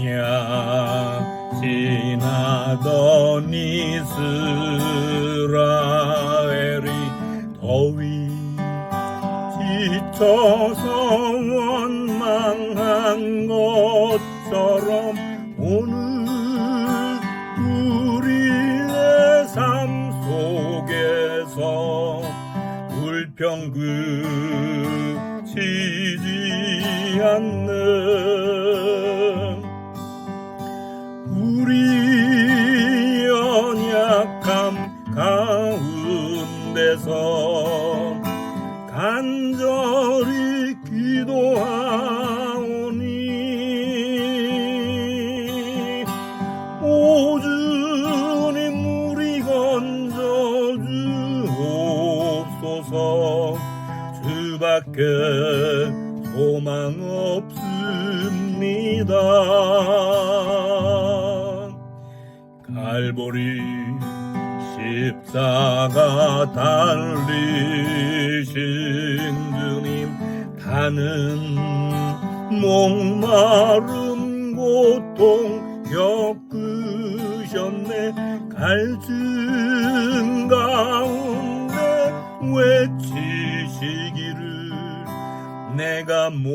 광야. 지나던 이스라엘이 더위 지쳐서 원망한 것처럼 오늘 우리의 삶 속에서 불평 그치지 않는 밖에 소망 없습니다. 갈보리 십자가 달리신 주님 다는 목마름 고통 겪으셨네. 갈증 가운데 외치시기를 내가 목마르다.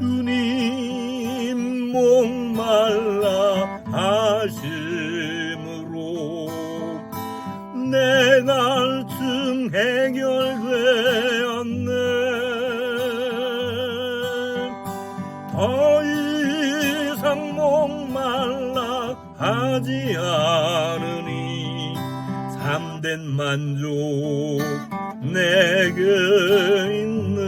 주님 목말라 하심으로 내 갈증 해결되었네. 더 이상 목말라 하지 않으니 참된 만족 내게 있는.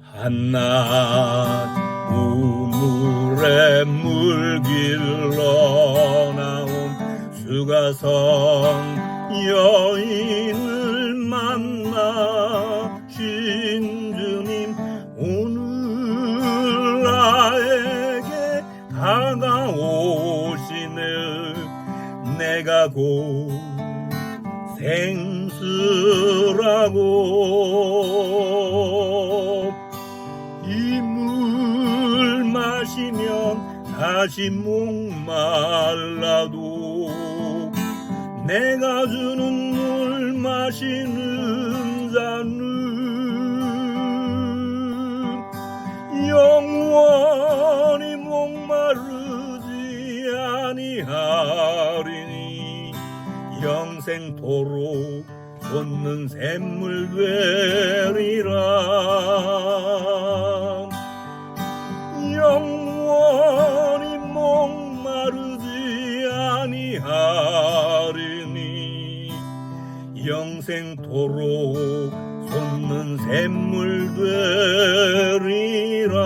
한낮 우물에 물길러 수가성 여인을 만나 신 주님 오늘 나에게 다가오시네. 내가 곧 생수라고 이 물 마시면 다시 목말라도 내가 주는 물 마시는 자는 영원히 목마르지 아니하리니 영생토록 솟는 샘물 되리라 영생토록 솟는 샘물 되리라